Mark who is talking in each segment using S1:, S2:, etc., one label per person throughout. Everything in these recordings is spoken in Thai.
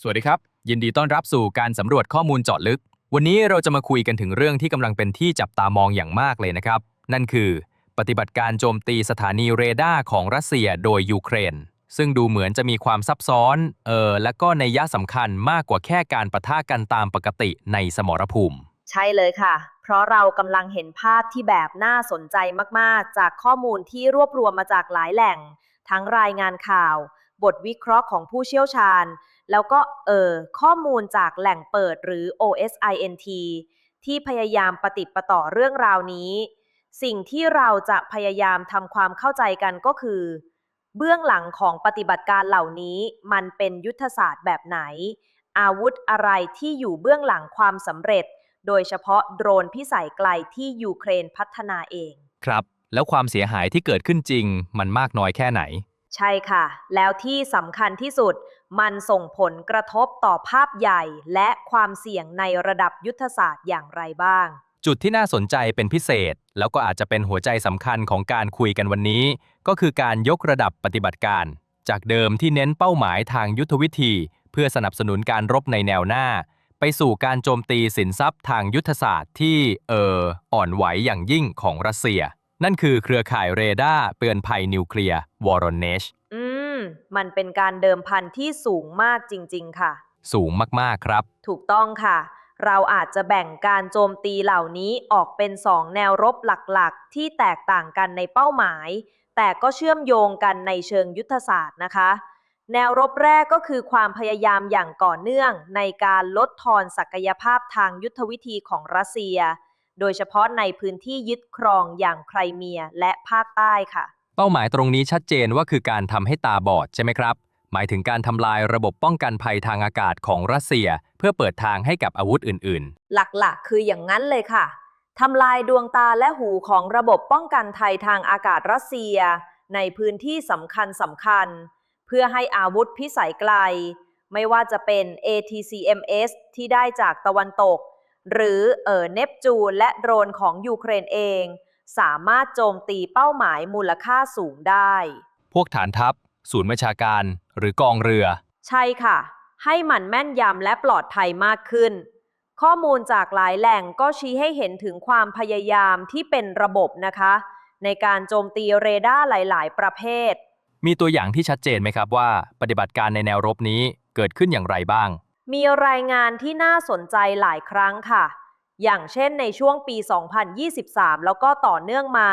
S1: สวัสดีครับ ยินดีต้อนรับสู่การสำรวจข้อมูลเจาะลึก วันนี้เราจะมาคุยกันถึงเรื่องที่กำลังเป็นที่จับตามองอย่างมากเลยนะครับ นั่นคือ ปฏิบัติการโจมตีสถานีเรดาร์ของรัสเซียโดยยูเครน ซึ่งดูเหมือนจะมีความซับซ้อนเออและก็ในยะสำคัญมากกว่าแค่การปะทะกันตามปกติในสมรภูมิ
S2: ใช่เลยค่ะ เพราะเรากำลังเห็นภาพที่แบบน่าสนใจมากๆ จากข้อมูลที่รวบรวมมาจากหลายแหล่ง ทั้งรายงานข่าว บทวิเคราะห์ของผู้เชี่ยวชาญ แล้วก็เออข้อมูลจากแหล่งเปิดหรือ OSINT ที่พยายามปฏิประต่อเรื่องราวนี้ สิ่งที่เราจะพยายามทำความเข้าใจกันก็คือ เบื้องหลังของปฏิบัติการเหล่านี้มันเป็นยุทธศาสตร์แบบไหน อาวุธอะไรที่อยู่เบื้องหลังความสำเร็จ โดยเฉพาะโดรนพิสัยไกลที่ยูเครนพัฒนาเอง
S1: ครับ แล้วความเสียหายที่เกิดขึ้นจริง มันมากน้อยแค่ไหน
S2: ใช่ค่ะ แล้วที่สำคัญที่สุด มันส่งผลกระทบต่อภาพใหญ่และความเสี่ยงในระดับยุทธศาสตร์อย่างไรบ้าง
S1: จุดที่น่าสนใจเป็นพิเศษ แล้วก็อาจจะเป็นหัวใจสำคัญของการคุยกันวันนี้ ก็คือการยกระดับปฏิบัติการ จากเดิมที่เน้นเป้าหมายทางยุทธวิธี เพื่อสนับสนุนการรบในแนวหน้า ไปสู่การโจมตีสินทรัพย์ทางยุทธศาสตร์ที่เอออ่อนไหวอย่างยิ่งของรัสเซีย นั่นคือเครือข่ายเรดาร์เตือนภัยนิวเคลียร์วอรอนเนช
S2: อืม มันเป็นการเดิมพันที่สูงมากจริง ๆ ค่ะ
S1: สูงมาก ๆ ครับ
S2: ถูกต้องค่ะ เราอาจจะแบ่งการโจมตีเหล่านี้ออกเป็นสองแนวรบหลักๆ ที่แตกต่างกันในเป้าหมาย แต่ก็เชื่อมโยงกันในเชิงยุทธศาสตร์นะคะ แนวรบแรกก็คือความพยายามอย่างต่อเนื่อง ในการลดทอนศักยภาพทางยุทธวิธีของรัสเซีย โดยเฉพาะในพื้นที่ยึดครองอย่างไครเมียและภาคใต้ค่ะ
S1: เป้าหมายตรงนี้ชัดเจนว่าคือการทำให้ตาบอดใช่ไหมครับ หมายถึงการทำลายระบบป้องกันภัยทางอากาศของรัสเซีย เพื่อเปิดทางให้กับอาวุธอื่น
S2: หลักๆ คืออย่างนั้นเลยค่ะทำลายดวงตาและหูของระบบป้องกันไทยทางอากาศรัสเซีย ในพื้นที่สำคัญสำคัญ เพื่อให้อาวุธพิสัยไกล ไม่ว่าจะเป็น ATCMS ที่ได้จากตะวันตก หรือเออเนปจูนและโดรนของยูเครนเอง สามารถโจมตีเป้าหมายมูลค่าสูงได้
S1: ๆพวกฐานทัพ ศูนย์บัญชาการ หรือกองเรือ
S2: ใช่ค่ะ ให้มันแม่นยำและปลอดภัยมากขึ้น ข้อมูลจากหลายแหล่งก็ชี้ให้เห็นถึงความพยายามที่เป็นระบบนะคะ ในการโจมตีเรดาร์หลาย ๆ ประเภท
S1: มีตัวอย่างที่ชัดเจนไหมครับว่า ปฏิบัติการในแนวรบนี้เกิดขึ้นอย่างไรบ้าง
S2: มีรายงานที่น่าสนใจหลายครั้งค่ะ อย่างเช่นในช่วงปี 2023 แล้วก็ต่อเนื่องมา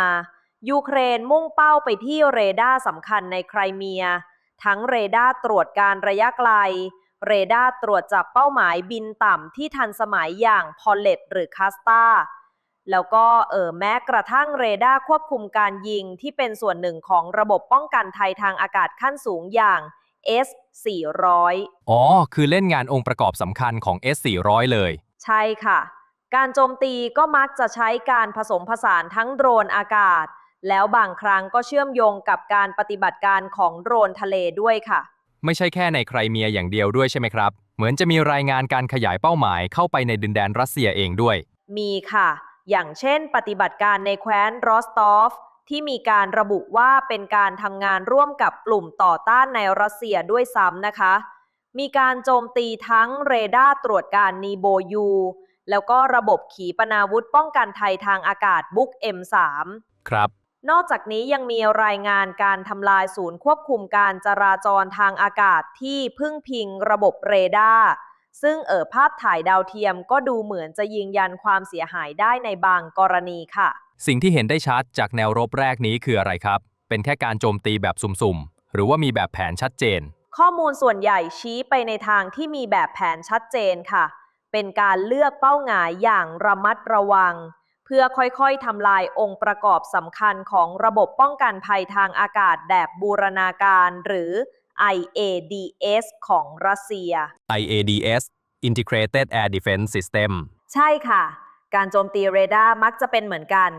S2: ยูเครนมุ่งเป้าไปที่เรดาร์สำคัญในไครเมีย ทั้งเรดาร์ตรวจการระยะไกล เรดาร์ตรวจจับเป้าหมายบินต่ำที่ทันสมัยอย่างพอลเลตหรือคาสตาแล้วก็เออแม้กระทั่งเรดาร์ควบคุมการยิงที่เป็นส่วนหนึ่งของระบบป้องกันไทยทางอากาศขั้นสูงอย่าง S400
S1: อ๋อ คือเล่นงานองค์ประกอบสำคัญของ S400 เลย
S2: ใช่ค่ะ การโจมตีก็มักจะใช้การผสมผสานทั้งโดรนอากาศ แล้วบางครั้งก็เชื่อมโยงกับการปฏิบัติการของโดรนทะเลด้วยค่ะ
S1: ไม่ใช่แค่ในไครเมียอย่างเดียวด้วยใช่ไหมครับ เหมือนจะมีรายงานการขยายเป้าหมายเข้าไปในดินแดนรัสเซียเองด้วย
S2: มีค่ะ อย่างเช่น ปฏิบัติการในแคว้นรอสตอฟ ที่มีการระบุว่าเป็นการทำงานร่วมกับกลุ่มต่อต้านในรัสเซียด้วยซ้ำนะคะ มีการโจมตีทั้งเรดาร์ตรวจการนีโบยูแล้วก็ระบบขีปนาวุธป้องกันไทยทางอากาศบุ๊ก M3
S1: ครับ
S2: นอกจากนี้ยังมีรายงานการทำลายศูนย์ควบคุมการจราจรทางอากาศที่พึ่งพิงระบบเรดาร์ซึ่งเอ่อภาพถ่ายดาวเทียมก็ดูเหมือนจะยืนยันความเสียหายได้ในบางกรณีค่ะ
S1: สิ่งที่เห็นได้ชัดจากแนวรบแรกนี้คืออะไรครับ เป็นแค่การโจมตีแบบสุ่มๆ หรือว่ามีแบบแผนชัดเจน
S2: ข้อมูลส่วนใหญ่ชี้ไปในทางที่มีแบบแผนชัดเจนค่ะ เป็นการเลือกเป้าหมายอย่างระมัดระวัง เพื่อค่อยๆทำลายองค์ประกอบสำคัญของระบบป้องกันภัยทางอากาศแบบบูรณาการหรือ IADS ของรัสเซีย
S1: IADS Integrated Air Defense System
S2: ใช่ค่ะ การโจมตีเรดาร์มักจะเป็นเหมือนกัน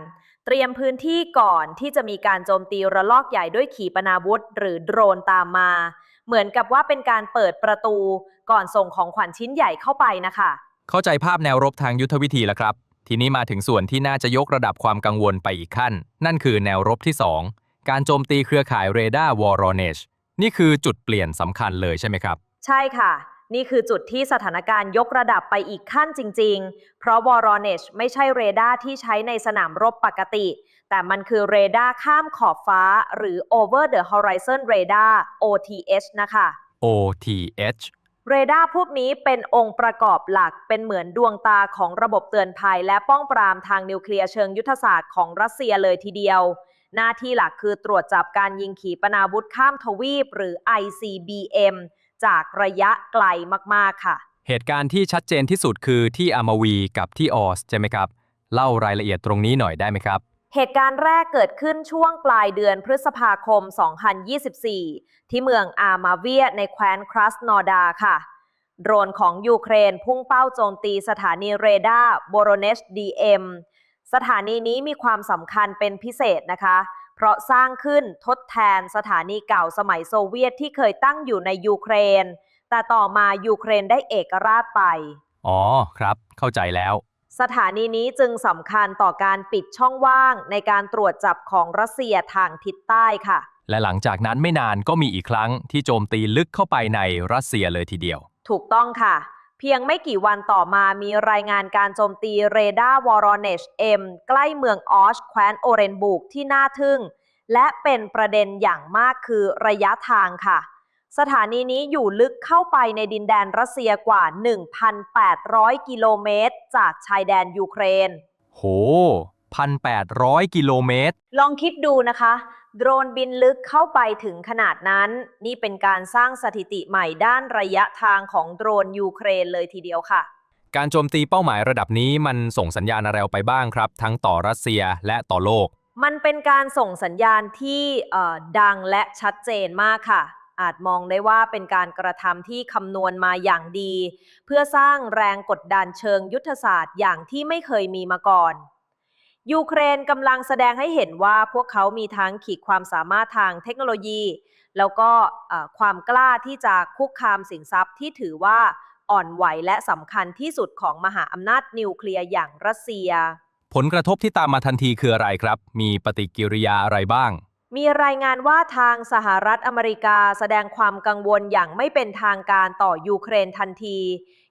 S2: เตรียมพื้นที่ก่อนที่จะมีการโจมตีระลอกใหญ่ด้วยขีปนาวุธ หรือโดรนตามมา เหมือนกับว่าเป็นการเปิดประตู ก่อนส่งของขวัญชิ้นใหญ่เข้าไปนะคะ
S1: เข้าใจภาพแนวรบทางยุทธวิธีแล้วครับ ทีนี้มาถึงส่วนที่น่าจะยกระดับความกังวลไปอีกขั้น นั่นคือแนวรบที่ 2 การโจมตีเครือข่ายเรดาร์วอร์เนชนี่คือจุดเปลี่ยนสำคัญเลยใช่ไหมครับ
S2: ใช่ค่ะ นี่คือจุดที่สถานการณ์ยกระดับไปอีกขั้นจริง ๆ เพราะวอร n เนชไม่ใช่เรดาร์ที่ใช้ในสนามรบปกติ แต่มันคือเรดาร์ข้ามขอบฟ้า หรือ over the horizon radar OTH นะคะ
S1: OTH
S2: เรดาร์พวกนี้เป็นองค์ประกอบหลักเป็นเหมือนดวงตาของระบบเตือนภัย และป้องปรามทางนิวเคลียร์เชิงยุทธศาสตร์ของรัสเซียเลยทีเดียว หน้าที่หลักคือตรวจจับการยิงขีปนาวุธข้ามทวีป หรือ ICBM จากระยะไกลมากๆค่ะ
S1: เหตุการณ์ที่ชัดเจนที่สุดคือที่อามาวีกับที่ออสใช่ไหมครับ เล่ารายละเอียดตรงนี้หน่อยได้ไหมครับ
S2: เหตุการณ์แรกเกิดขึ้นช่วงปลายเดือนพฤษภาคม 2024 ที่เมืองอามาเวียในแคว้นครัสนอร์ดาค่ะโดรนของยูเครนพุ่งเป้าโจมตีสถานีเรดาร์โบโรเนชดีเอ็มสถานีนี้มีความสำคัญเป็นพิเศษนะคะ เพราะสร้างขึ้นทดแทนสถานีเก่าสมัยโซเวียตที่เคยตั้งอยู่ในยูเครน แต่ต่อมายูเครนได้เอกราชไป
S1: อ๋อครับ เข้าใจแล้ว
S2: สถานีนี้จึงสำคัญต่อการปิดช่องว่างในการตรวจจับของรัสเซียทางทิศใต้ค่ะ
S1: และหลังจากนั้นไม่นานก็มีอีกครั้งที่โจมตีลึกเข้าไปในรัสเซียเลยทีเดียว
S2: ถูกต้องค่ะเพียงไม่กี่วันต่อมามีรายงานการโจมตีเรดาร์วอร n เนชเอ็มใกล้เมืองออชแคว้นโอเรนบุกที่น่าทึ่ง และเป็นประเด็นอย่างมากคือระยะทางค่ะ สถานีนี้อยู่ลึกเข้าไปในดินแดนรัสเซียกว่า 1,800 กิโลเมตร จากชายแดนยูเครน
S1: โหพันแปดร้อยกิโลเมตร
S2: ลองคิดดูนะคะ โดรนบินลึกเข้าไปถึงขนาดนั้น นี่เป็นการสร้างสถิติใหม่ด้านระยะทางของโดรนยูเครนเลยทีเดียวค่ะ
S1: การโจมตีเป้าหมายระดับนี้มันส่งสัญญาณอะไรออกไปบ้างครับ ทั้งต่อรัสเซียและต่อโลก
S2: มันเป็นการส่งสัญญาณที่เอ่อดังและชัดเจนมากค่ะ อาจมองได้ว่าเป็นการกระทำที่คำนวณมาอย่างดี เพื่อสร้างแรงกดดันเชิงยุทธศาสตร์อย่างที่ไม่เคยมีมาก่อน ยูเครนกำลังแสดงให้เห็นว่าพวกเขามีทั้งขีดความสามารถทางเทคโนโลยี แล้วก็เอ่อความกล้าที่จะคุกคามสินทรัพย์ที่ถือว่าอ่อนไหวและสำคัญที่สุดของมหาอำนาจนิวเคลียร์อย่างรัสเซีย
S1: ผลกระทบที่ตามมาทันทีคืออะไรครับ มีปฏิกิริยาอะไรบ้าง
S2: มีรายงานว่าทางสหรัฐอเมริกาแสดงความกังวลอย่างไม่เป็นทางการต่อยูเครนทันที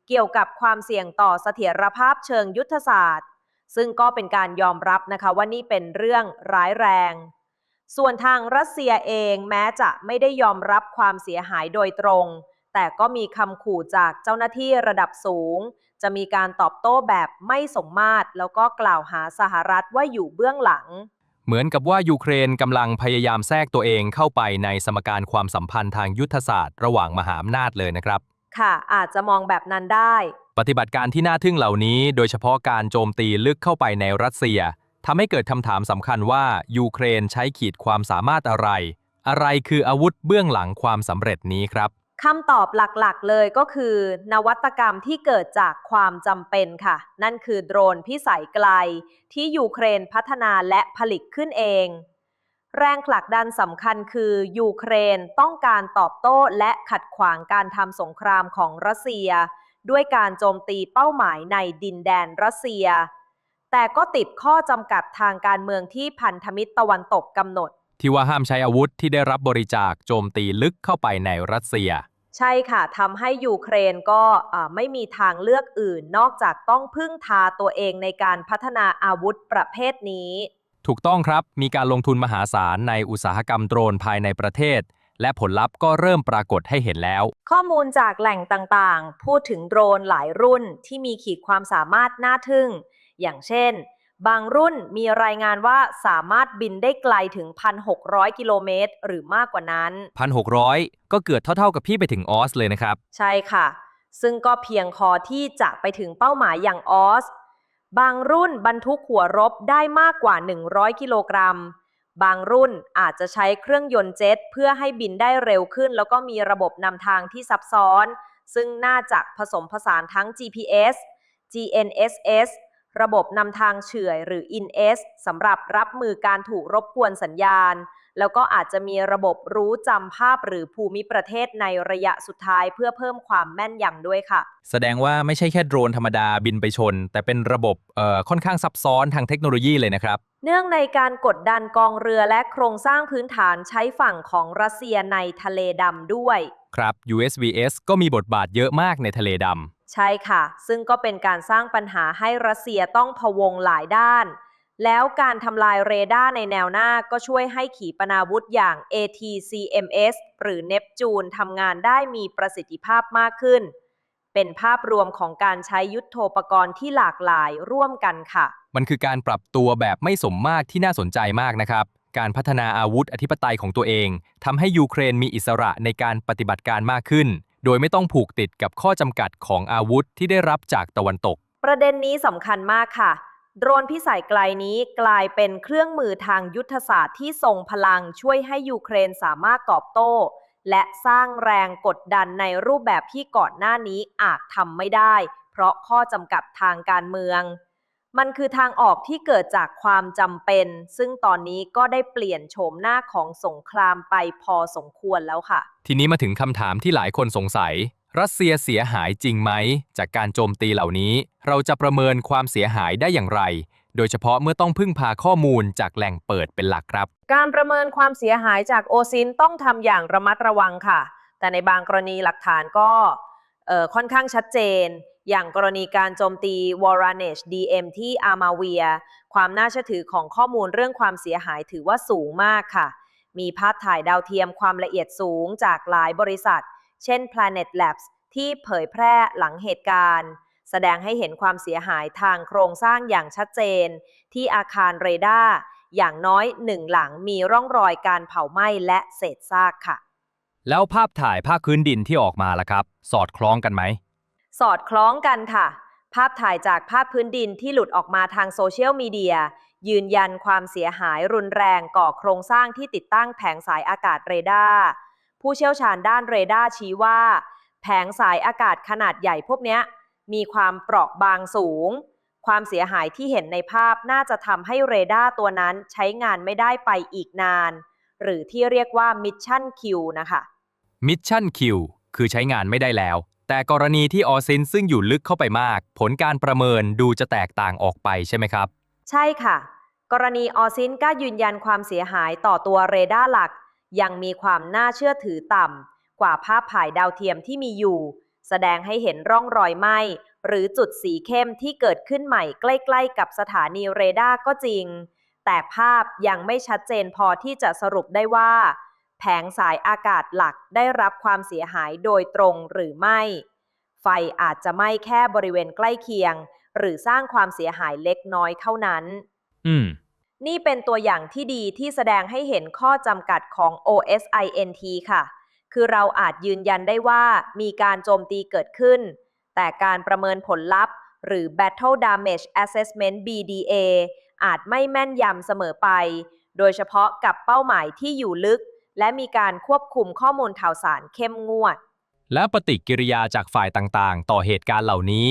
S2: เกี่ยวกับความเสี่ยงต่อเสถียรภาพเชิงยุทธศาสตร์ ซึ่งก็เป็นการยอมรับนะคะว่านี่เป็นเรื่องร้ายแรง ส่วนทางรัสเซียเองแม้จะไม่ได้ยอมรับความเสียหายโดยตรง แต่ก็มีคำขู่จากเจ้าหน้าที่ระดับสูง จะมีการตอบโต้แบบไม่สมมาตร แล้วก็กล่าวหาสหรัฐว่าอยู่เบื้องหลัง
S1: เหมือนกับว่ายูเครนกำลังพยายามแทรกตัวเองเข้าไปในสมการความสัมพันธ์ทางยุทธศาสตร์ ระหว่างมหาอำนาจเลยนะครับ
S2: ค่ะ อาจจะมองแบบนั้นได้
S1: ปฏิบัติการที่น่าทึ่งเหล่านี้ โดยเฉพาะการโจมตีลึกเข้าไปในรัสเซียทำให้เกิดคำถามสำคัญว่ายูเครนใช้ขีดความสามารถอะไร อะไรคืออาวุธเบื้องหลังความสำเร็จนี้ครับ
S2: คำตอบหลักๆ เลยก็คือ นวัตกรรมที่เกิดจากความจำเป็นค่ะ นั่นคือโดรนพิสัยไกล ที่ยูเครนพัฒนาและผลิตขึ้นเอง แรงผลักดันสำคัญคือยูเครนต้องการตอบโต้และขัดขวางการทำสงครามของรัสเซีย ด้วยการโจมตีเป้าหมายในดินแดนรัสเซีย แต่ก็ติดข้อจำกัดทางการเมืองที่พันธมิตรตะวันตกกำหนด
S1: ที่ว่าห้ามใช้อาวุธที่ได้รับบริจาคโจมตีลึกเข้าไปในรัสเซีย
S2: ใช่ค่ะทำให้ยูเครนก็อ่าไม่มีทางเลือกอื่น นอกจากต้องพึ่งพาตัวเองในการพัฒนาอาวุธประเภทนี้
S1: ถูกต้องครับมีการลงทุนมหาศาลในอุตสาหกรรมโดรนภายในประเทศ และผลลัพธ์ก็เริ่มปรากฏให้เห็นแล้ว
S2: ข้อมูลจากแหล่งต่างๆ พูดถึงโดรนหลายรุ่นที่มีขีดความสามารถน่าทึ่ง อย่างเช่น บางรุ่นมีรายงานว่าสามารถบินได้ไกลถึง 1,600 กิโลเมตรหรือมากกว่านั้น
S1: 1,600 ก็เกือบเท่าๆกับพี่ไปถึงออสเลยนะครับ
S2: ใช่ค่ะ ซึ่งก็เพียงพอที่จะไปถึงเป้าหมายอย่างออส บางรุ่นบรรทุกหัวรบได้มากกว่า 100 กิโลกรัม บางรุ่นอาจจะใช้เครื่องยนต์เจ็ตเพื่อให้บินได้เร็วขึ้น แล้วก็มีระบบนำทางที่ซับซ้อน ซึ่งน่าจะผสมผสานทั้ง GPS GNSS ระบบนำทางเฉื่อยหรือ INS สำหรับรับมือการถูกรบกวนสัญญาณ แล้วก็อาจจะมีระบบรู้จำภาพหรือภูมิประเทศในระยะสุดท้ายเพื่อเพิ่มความแม่นยำด้วยค่ะ
S1: แสดงว่าไม่ใช่แค่โดรนธรรมดาบินไปชน แต่เป็นระบบเอ่อค่อนข้างซับซ้อนทางเทคโนโลยีเลยนะครับ
S2: เนื่องในการกดดันกองเรือและโครงสร้างพื้นฐานใช้ฝั่งของรัสเซียในทะเลดำด้วย
S1: ครับ USVS ก็มีบทบาทเยอะมากในทะเลด
S2: ใช่ค่ะ ซึ่งก็เป็นการสร้างปัญหาให้รัสเซียต้องพะวงหลายด้าน แล้วการทำลายเรดาร์ในแนวหน้าก็ช่วยให้ขีปนาวุธอย่าง ATCMS หรือเนปจูนทำงานได้มีประสิทธิภาพมากขึ้น เป็นภาพรวมของการใช้ยุทโธปกรณ์ที่หลากหลายร่วมกันค่ะำ
S1: มันคือการปรับตัวแบบไม่สมมาตรที่น่าสนใจมากนะครับ การพัฒนาอาวุธอธิปไตยของตัวเองทำให้ยูเครนมีอิสระในการปฏิบัติการมากขึ้น โดยไม่ต้องผูกติดกับข้อจำกัดของอาวุธที่ได้รับจากตะวันตก
S2: ประเด็นนี้สำคัญมากค่ะ โดรนพิสัยไกลนี้กลายเป็นเครื่องมือทางยุทธศาสตร์ที่ทรงพลังช่วยให้ยูเครนสามารถตอบโต้ และสร้างแรงกดดันในรูปแบบที่ก่อนหน้านี้อาจทำไม่ได้ เพราะข้อจำกัดทางการเมือง มันคือทางออกที่เกิดจากความจำเป็น ซึ่งตอนนี้ก็ได้เปลี่ยนโฉมหน้าของสงครามไปพอสมควรแล้วค่ะ
S1: ทีนี้มาถึงคำถามที่หลายคนสงสัย รัสเซียเสียหายจริงไหม จากการโจมตีเหล่านี้ เราจะประเมินความเสียหายได้อย่างไร โดยเฉพาะเมื่อต้องพึ่งพาข้อมูลจากแหล่งเปิดเป็นหลักครับ
S2: การประเมินความเสียหายจากโอซินต้องทำอย่างระมัดระวังค่ะ แต่ในบางกรณีหลักฐานก็ค่อนข้างชัดเจน อย่างกรณีการโจมตี w a r a n e s h DM ที่อามาเวีย ความน่าเชื่อถือของข้อมูลเรื่องความเสียหายถือว่าสูงมากค่ะ มีภาพถ่ายดาวเทียมความละเอียดสูงจากหลายบริษัท เช่น Planet Labs ที่เผยแพร่หลังเหตุการณ์ แสดงให้เห็นความเสียหายทางโครงสร้างอย่างชัดเจน ที่อาคารเรดาร์อย่างน้อยหนึ่งหลังมีร่องรอยการเผาไหม้และเศษซากค่ะ
S1: แล้วภาพถ่ายภาคพื้นดินที่ออกมาล่ะครับ สอดคล้องกันไหม
S2: สอดคล้องกันค่ะ ภาพถ่ายจากภาพพื้นดินที่หลุดออกมาทางโซเชียลมีเดียยืนยันความเสียหายรุนแรงก่อโครงสร้างที่ติดตั้งแผงสายอากาศเรดาร์ผู้เชี่ยวชาญด้านเรดาร์ชี้ว่า แผงสายอากาศขนาดใหญ่พวกเนี้ย มีความเปราะบางสูง ความเสียหายที่เห็นในภาพน่าจะทำให้เรดาร์ตัวนั้นใช้งานไม่ได้ไปอีกนาน หรือที่เรียกว่า Mission Q นะคะ
S1: มิชชั่นคิวคือใช้งานไม่ได้แล้ว แต่กรณีที่ออซินซึ่งอยู่ลึกเข้าไปมาก ผลการประเมินดูจะแตกต่างออกไปใช่ไหมครับ
S2: ใช่ค่ะ กรณีออซินก็ยืนยันความเสียหายต่อตัวเรดาร์หลัก ยังมีความน่าเชื่อถือต่ำกว่าภาพถ่ายดาวเทียมที่มีอยู่ แสดงให้เห็นร่องรอยไหม้หรือจุดสีเข้มที่เกิดขึ้นใหม่ใกล้ ๆ กับสถานีเรดาร์ก็จริง แต่ภาพยังไม่ชัดเจนพอที่จะสรุปได้ว่า แผงสายอากาศหลักได้รับความเสียหายโดยตรงหรือไม่ ไฟอาจจะไหม้แค่บริเวณใกล้เคียง หรือสร้างความเสียหายเล็กน้อยเท่านั้น
S1: อืม
S2: นี่เป็นตัวอย่างที่ดีที่แสดงให้เห็นข้อจำกัดของ OSINT ค่ะ คือเราอาจยืนยันได้ว่ามีการโจมตีเกิดขึ้น แต่การประเมินผลลัพธ์ หรือ Battle Damage Assessment BDA อาจไม่แม่นยำเสมอไป โดยเฉพาะกับเป้าหมายที่อยู่ลึก และมีการควบคุมข้อมูลข่าวสารเข้มงวด
S1: และปฏิกิริยาจากฝ่ายต่างๆ ต่อเหตุการณ์เหล่านี้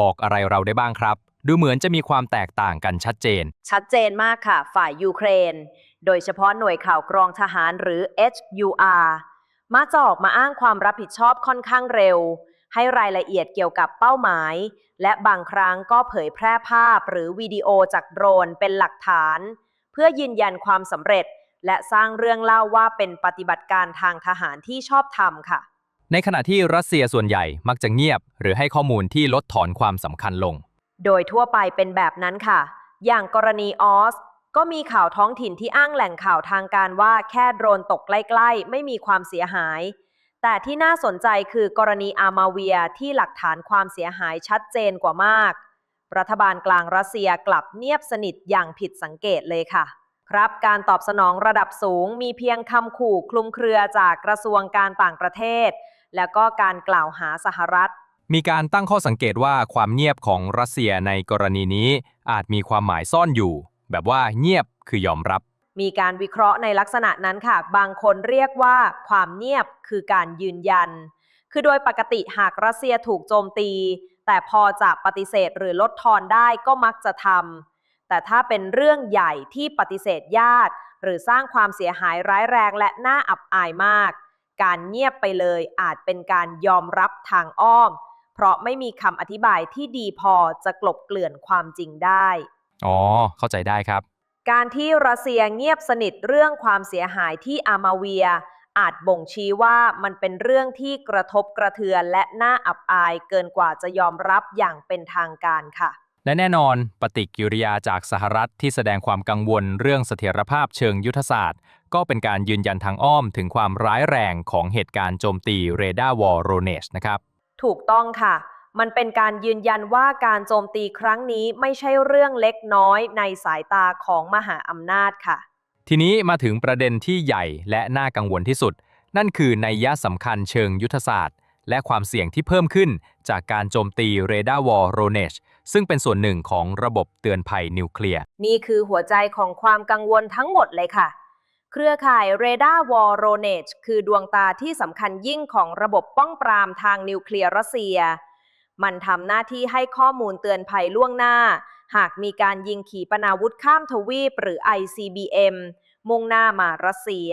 S1: บอกอะไรเราได้บ้างครับ ดูเหมือนจะมีความแตกต่างกันชัดเจน
S2: ชัดเจนมากค่ะ ฝ่ายยูเครน โดยเฉพาะหน่วยข่าวกรองทหารหรือ HUR มักจะออกมาอ้างความรับผิดชอบค่อนข้างเร็ว ให้รายละเอียดเกี่ยวกับเป้าหมาย และบางครั้งก็เผยแพร่ภาพหรือวิดีโอจากโดรนเป็นหลักฐาน เพื่อยืนยันความสำเร็จ และสร้างเรื่องเล่าว่าเป็นปฏิบัติการทางทหารที่ชอบธรรมค่ะ
S1: ในขณะที่รัสเซียส่วนใหญ่มักจะเงียบ หรือให้ข้อมูลที่ลดถอนความสำคัญลง
S2: โดยทั่วไปเป็นแบบนั้นค่ะ อย่างกรณีออส ก็มีข่าวท้องถิ่นที่อ้างแหล่งข่าวทางการว่าแค่โดรนตกใกล้ๆ ไม่มีความเสียหาย แต่ที่น่าสนใจคือกรณีอามาเวียที่หลักฐานความเสียหายชัดเจนกว่ามาก รัฐบาลกลางรัสเซียกลับเงียบสนิทอย่างผิดสังเกตเลยค่ะ ครับการตอบสนองระดับสูงมีเพียงคำขู่คลุมเครือจากกระทรวงการต่างประเทศ แล้วก็การกล่าวหาสหรัฐ
S1: มีการตั้งข้อสังเกตว่าความเงียบของรัสเซียในกรณีนี้อาจมีความหมายซ่อนอยู่ แบบว่าเงียบคือยอมรับ
S2: มีการวิเคราะห์ในลักษณะนั้นค่ะ บางคนเรียกว่าความเงียบคือการยืนยัน คือโดยปกติหากรัสเซียถูกโจมตี แต่พอจะปฏิเสธหรือลดทอนได้ก็มักจะทำแต่ถ้าเป็นเรื่องใหญ่ที่ปฏิเสธญาติ หรือสร้างความเสียหายร้ายแรงและน่าอับอายมาก การเงียบไปเลยอาจเป็นการยอมรับทางอ้อม เพราะไม่มีคำอธิบายที่ดีพอจะกลบเกลื่อนความจริงได้
S1: อ๋อ เข้าใจได้ครับ
S2: การที่รัสเซียเงียบสนิทเรื่องความเสียหายที่อามาเวีย อาจบ่งชี้ว่ามันเป็นเรื่องที่กระทบกระเทือนและน่าอับอายเกินกว่าจะยอมรับอย่างเป็นทางการค่ะ
S1: และแน่นอนปฏิกิริยาจากสหรัฐที่แสดงความกังวลเรื่องเสถียรภาพเชิงยุทธศาสตร์ ก็เป็นการยืนยันทางอ้อมถึงความร้ายแรงของเหตุการณ์โจมตีเรดาร์วอลโรเนชนะครับ
S2: ถูกต้องค่ะ มันเป็นการยืนยันว่าการโจมตีครั้งนี้ไม่ใช่เรื่องเล็กน้อยในสายตาของมหาอำนาจค่ะ
S1: ทีนี้มาถึงประเด็นที่ใหญ่และน่ากังวลที่สุด นั่นคือนัยยะสำคัญเชิงยุทธศาสตร์ และความเสี่ยงที่เพิ่มขึ้นจากการโจมตีเรดาร์วอลโรเนชซึ่งเป็นส่วนหนึ่งของระบบเตือนภัยนิวเคลียร์
S2: นี่คือหัวใจของความกังวลทั้งหมดเลยค่ะ เครือข่ายเรดาร์วอลโรเนจคือดวงตาที่สำคัญยิ่งของระบบป้องปรามทางนิวเคลียร์รัสเซีย มันทำหน้าที่ให้ข้อมูลเตือนภัยล่วงหน้า หากมีการยิงขีปนาวุธข้ามทวีปหรือ ICBM มุ่งหน้ามารัสเซีย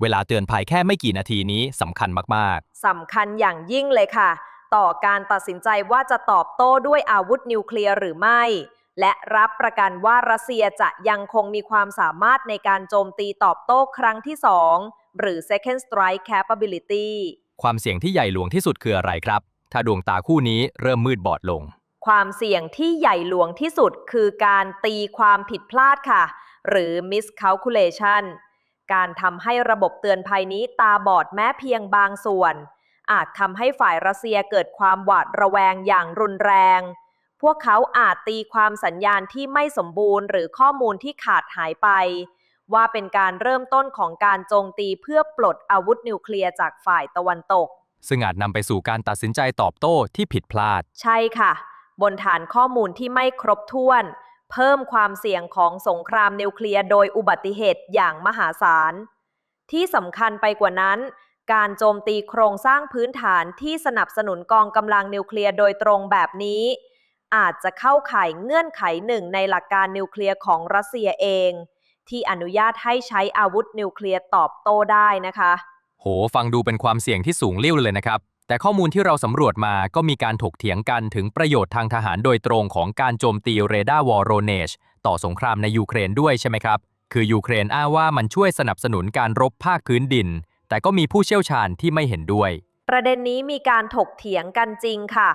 S1: เวลาเตือนภัยแค่ไม่กี่นาทีนี้สำคัญมาก
S2: สำคัญอย่างยิ่งเลยค่ะ ต่อการตัดสินใจว่าจะตอบโต้ด้วยอาวุธนิวเคลียร์หรือไม่ และรับประกันว่ารัสเซียจะยังคงมีความสามารถในการโจมตีตอบโต้ครั้งที่ 2 หรือ second strike capability
S1: ๆ ความเสี่ยงที่ใหญ่หลวงที่สุดคืออะไรครับ ถ้าดวงตาคู่นี้เริ่มมืดบอดลง
S2: ความเสี่ยงที่ใหญ่หลวงที่สุดคือการตีความผิดพลาดค่ะ หรือ miscalculation การทำให้ระบบเตือนภัยนี้ตาบอดแม้เพียงบางส่วน อาจทำให้ฝ่ายรัสเซียเกิดความหวาดระแวงอย่างรุนแรง พวกเขาอาจตีความสัญญาณที่ไม่สมบูรณ์ หรือข้อมูลที่ขาดหายไป ว่าเป็นการเริ่มต้นของการโจมตีเพื่อปลดอาวุธนิวเคลียร์จากฝ่ายตะวันตก
S1: ซึ่งอาจนำไปสู่การตัดสินใจตอบโต้ที่ผิดพลาด
S2: ใช่ค่ะ บนฐานข้อมูลที่ไม่ครบถ้วน เพิ่มความเสี่ยงของสงครามนิวเคลียร์โดยอุบัติเหตุอย่างมหาศาล ที่สำคัญไปกว่านั้น การโจมตีโครงสร้างพื้นฐานที่สนับสนุนกองกำลังนิวเคลียร์โดยตรงแบบนี้ อาจจะเข้าข่ายเงื่อนไขหนึ่งในหลักการนิวเคลียร์ของรัสเซียเอง ที่อนุญาตให้ใช้อาวุธนิวเคลียร์ตอบโต้ได้นะคะ
S1: โห ฟังดูเป็นความเสี่ยงที่สูงเลิ่วเลยนะครับ แต่ข้อมูลที่เราสำรวจมาก็มีการถกเถียงกันถึงประโยชน์ทางทหารโดยตรงของการโจมตีเรดาร์วอร์โรเนชต่อสงครามในยูเครนด้วยใช่ไหมครับ คือยูเครนอ้างว่ามันช่วยสนับสนุนการรบภาคพื้นดิน แต่ก็มีผู้เชี่ยวชาญที่ไม่เห็นด้วย
S2: ประเด็นนี้มีการถกเถียงกันจริงค่ะ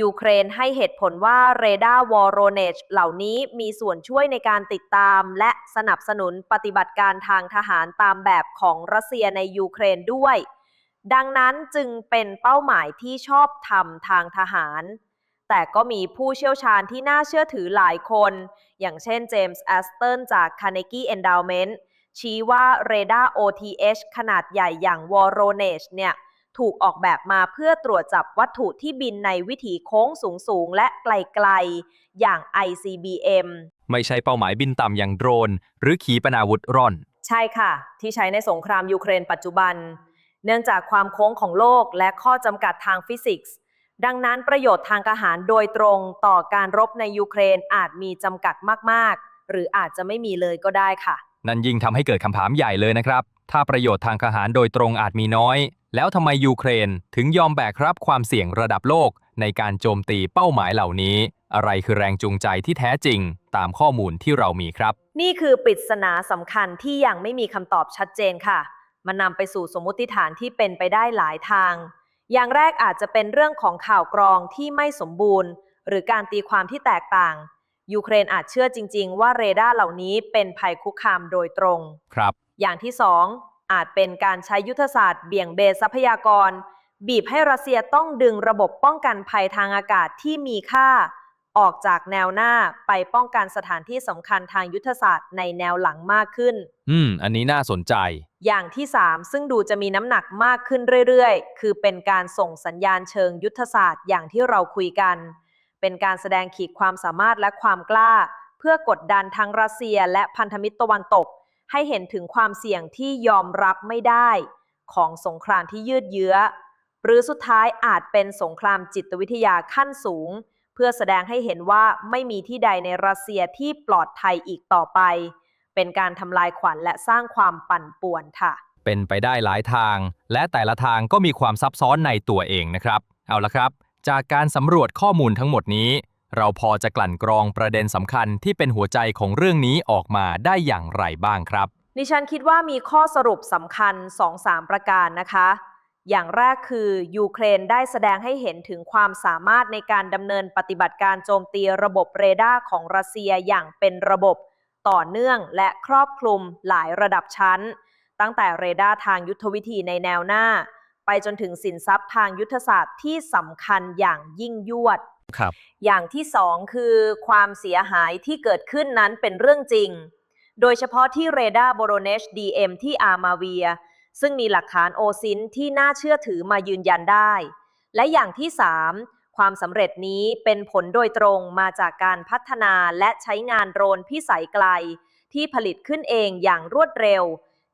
S2: ยูเครนให้เหตุผลว่าเรดาร์วอลโรเนจเหล่านี้มีส่วนช่วยในการติดตาม และสนับสนุนปฏิบัติการทางทหารตามแบบของรัสเซียในยูเครนด้วย ดังนั้นจึงเป็นเป้าหมายที่ชอบทำทางทหาร แต่ก็มีผู้เชี่ยวชาญที่น่าเชื่อถือหลายคน อย่างเช่นเจมส์แอสเตนจาก Carnegie Endowment ชี้ว่าเรดาร์ OTH ขนาดใหญ่อย่าง w a r o n e g เนี่ย ถูกออกแบบมาเพื่อตรวจจับวัตถุที่บินในวิถีโค้งสูงๆ และไกลๆ อย่าง ICBM
S1: ไม่ใช่เป้าหมายบินต่ำอย่างโดรน หรือขีปนาวุธร่อน
S2: ใช่ค่ะ ที่ใช้ในสงครามยูเครนปัจจุบัน เนื่องจากความโค้งของโลกและข้อจำกัดทางฟิสิกส์ ดังนั้นประโยชน์ทางทหารโดยตรงต่อการรบในยูเครนอาจมีจำกัดมากๆ หรืออาจจะไม่มีเลยก็ได้ค่ะ
S1: นั่นยิ่งทำให้เกิดคำถามใหญ่เลยนะครับ ถ้าประโยชน์ทางทหารโดยตรงอาจมีน้อย แล้วทำไมยูเครนถึงยอมแบกรับความเสี่ยงระดับโลก ในการโจมตีเป้าหมายเหล่านี้ อะไรคือแรงจูงใจที่แท้จริง ตามข้อมูลที่เรามีครับ
S2: นี่คือปริศนาสำคัญที่ยังไม่มีคำตอบชัดเจนค่ะ มันนำไปสู่สมมติฐานที่เป็นไปได้หลายทาง อย่างแรกอาจจะเป็นเรื่องของข่าวกรองที่ไม่สมบูรณ์ หรือการตีความที่แตกต่าง ยูเครนอาจเชื่อจริง ๆ ว่าเรดาร์เหล่านี้เป็นภัยคุกคามโดยตรง
S1: ครับ
S2: อย่างที่สอง อาจเป็นการใช้ยุทธศาสตร์เบี่ยงเบนทรัพยากร บีบให้รัสเซียต้องดึงระบบป้องกันภัยทางอากาศที่มีค่า ออกจากแนวหน้าไปป้องกันสถานที่สำคัญทางยุทธศาสตร์ในแนวหลังมากขึ้น
S1: อืม อันนี้น่าสนใจ
S2: อย่างที่ 3 ซึ่งดูจะมีน้ำหนักมากขึ้นเรื่อยๆ คือเป็นการส่งสัญญาณเชิงยุทธศาสตร์อย่างที่เราคุยกัน เป็นการแสดงขีดความสามารถและความกล้า เพื่อกดดันทั้งรัสเซียและพันธมิตรตะวันตก ให้เห็นถึงความเสี่ยงที่ยอมรับไม่ได้ ของสงครามที่ยืดเยื้อ หรือสุดท้ายอาจเป็นสงครามจิตวิทยาขั้นสูง เพื่อแสดงให้เห็นว่าไม่มีที่ใดในรัสเซียที่ปลอดภัยอีกต่อไป เป็นการทำลายขวัญและสร้างความปั่นป่วนค่ะ
S1: เป็นไปได้หลายทาง และแต่ละทางก็มีความซับซ้อนในตัวเองนะครับ เอาละครับ จากการสำรวจข้อมูลทั้งหมดนี้ เราพอจะกลั่นกรองประเด็นสำคัญที่เป็นหัวใจของเรื่องนี้ออกมาได้อย่างไรบ้างครับ
S2: ดิฉันคิดว่ามีข้อสรุปสำคัญ 2-3 ประการนะคะ อย่างแรกคือ ยูเครนได้แสดงให้เห็นถึงความสามารถในการดำเนินปฏิบัติการโจมตีระบบเรดาร์ของรัสเซียอย่างเป็นระบบต่อเนื่องและครอบคลุมหลายระดับชั้น ตั้งแต่เรดาร์ทางยุทธวิธีในแนวหน้า ไปจนถึงสินทรัพย์ทางยุทธศาสตร์ที่สำคัญอย่างยิ่งยวด
S1: ครับ
S2: อย่างที่สองคือความเสียหายที่เกิดขึ้นนั้นเป็นเรื่องจริง โดยเฉพาะที่เรดาร์โบโรเนช DM ที่อาร์มาเวีย ซึ่งมีหลักฐานโอซินที่น่าเชื่อถือมายืนยันได้ และอย่างที่สามความสำเร็จนี้เป็นผลโดยตรงมาจากการพัฒนาและใช้งานโดรนพิสัยไกล ที่ผลิตขึ้นเองอย่างรวดเร็ว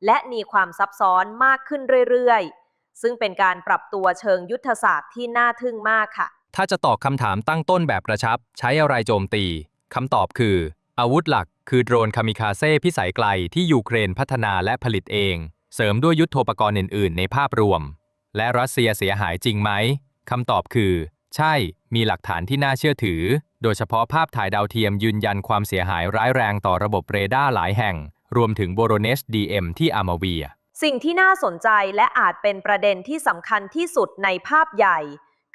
S2: และมีความซับซ้อนมากขึ้นเรื่อยๆ ซึ่งเป็นการปรับตัวเชิงยุทธศาสตร์ที่น่าทึ่งมากค่ะ
S1: ถ้าจะตอบคำถามตั้งต้นแบบกระชับ ใช้อะไรโจมตีคำตอบคือ อาวุธหลักคือโดรนคามิคาเซ่พิสัยไกลที่ยูเครนพัฒนาและผลิตเอง เสริมด้วยยุทธโธปกรณ์อื่น ๆ ในภาพรวม และรัสเซียเสียหายจริงไหมคำตอบคือ ใช่ มีหลักฐานที่น่าเชื่อถือ โดยเฉพาะภาพถ่ายดาวเทียมยืนยันความเสียหายร้ายแรงต่อระบบเรดาร์หลายแห่ง รวมถึงโบโรเนช DM ที่อาร์มาเวีย
S2: สิ่งที่น่าสนใจและอาจเป็นประเด็นที่สำคัญที่สุดในภาพใหญ่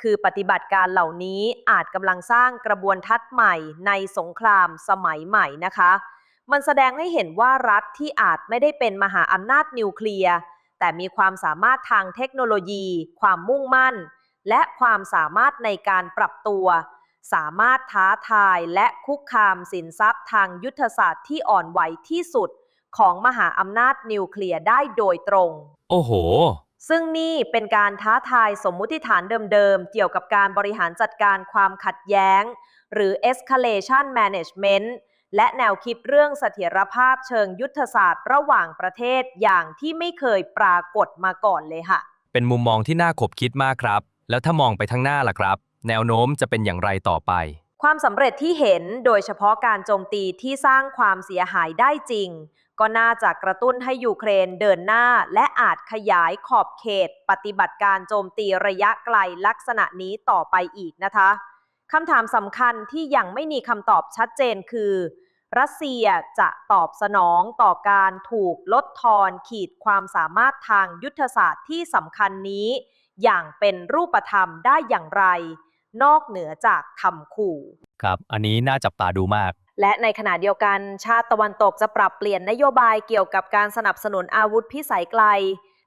S2: คือปฏิบัติการเหล่านี้อาจกำลังสร้างกระบวนทัศน์ใหม่ในสงครามสมัยใหม่นะคะ มันแสดงให้เห็นว่ารัฐที่อาจไม่ได้เป็นมหาอำนาจนิวเคลียร์ แต่มีความสามารถทางเทคโนโลยี ความมุ่งมั่น และความสามารถในการปรับตัว สามารถท้าทายและคุกคามสินทรัพย์ทางยุทธศาสตร์ที่อ่อนไหวที่สุด ของมหาอำนาจนิวเคลียร์ได้โดยตรง
S1: โอ้โห
S2: ซึ่งนี่เป็นการท้าทายสมมุติฐานเดิมๆ เกี่ยวกับการบริหารจัดการความขัดแย้ง หรือ escalation management และแนวคิดเรื่องเสถียรภาพเชิงยุทธศาสตร์ระหว่างประเทศอย่างที่ไม่เคยปรากฏมาก่อนเลยค่ะ
S1: เป็นมุมมองที่น่าขบคิดมากครับ แล้วถ้ามองไปข้างหน้าล่ะครับ แนวโน้มจะเป็นอย่างไรต่อไป
S2: ความสำเร็จที่เห็นโดยเฉพาะการโจมตีที่สร้างความเสียหายได้จริง ก็น่าจะกระตุ้นให้ยูเครนเดินหน้า และอาจขยายขอบเขต ปฏิบัติการโจมตีระยะไกลลักษณะนี้ต่อไปอีกนะคะคำถามสำคัญที่ยังไม่มีคำตอบชัดเจนคือ รัสเซียจะตอบสนองต่อการถูกลดทอนขีดความสามารถทางยุทธศาสตร์ที่สำคัญนี้ อย่างเป็นรูปธรรมได้อย่างไร นอกเหนือจากคำขู่
S1: ครับ อันนี้น่าจับตาดูมาก
S2: และในขณะเดียวกันชาติตะวันตกจะปรับเปลี่ยนนโยบายเกี่ยวกับการสนับสนุนอาวุธพิสัยไกล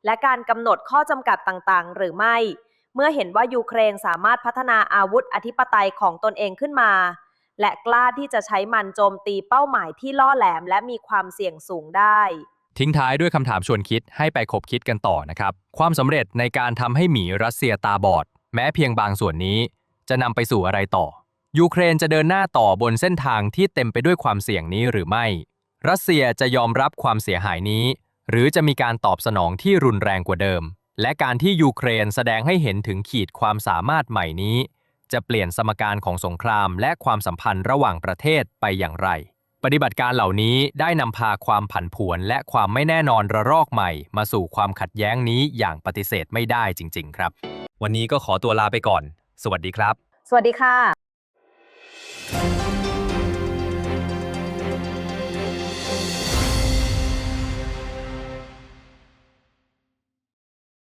S2: และการกำหนดข้อจำกัดต่างๆ หรือไม่ เมื่อเห็นว่ายูเครนสามารถพัฒนาอาวุธอธิปไตยของตนเองขึ้นมา และกล้าที่จะใช้มันโจมตีเป้าหมายที่ล่อแหลมและมีความเสี่ยงสูงได้
S1: ทิ้งท้ายด้วยคำถามชวนคิดให้ไปคบคิดกันต่อนะครับ ความสำเร็จในการทำให้หมีรัสเซียตาบอด แม้เพียงบางส่วนนี้ จะนำไปสู่อะไรต่อ ยูเครนจะเดินหน้าต่อบนเส้นทางที่เต็มไปด้วยความเสี่ยงนี้หรือไม่ รัสเซียจะยอมรับความเสียหายนี้ หรือจะมีการตอบสนองที่รุนแรงกว่าเดิม และการที่ยูเครนแสดงให้เห็นถึงขีดความสามารถใหม่นี้ จะเปลี่ยนสมการของสงครามและความสัมพันธ์ระหว่างประเทศไปอย่างไร ปฏิบัติการเหล่านี้ได้นำพาความผันผวนและความไม่แน่นอนระลอกใหม่ มาสู่ความขัดแย้งนี้อย่างปฏิเสธไม่ได้จริง ๆ ครับ วันนี้ก็ขอตัวลาไปก่อน สวัสดีครับ
S2: สวัสดีค่ะ Thank you.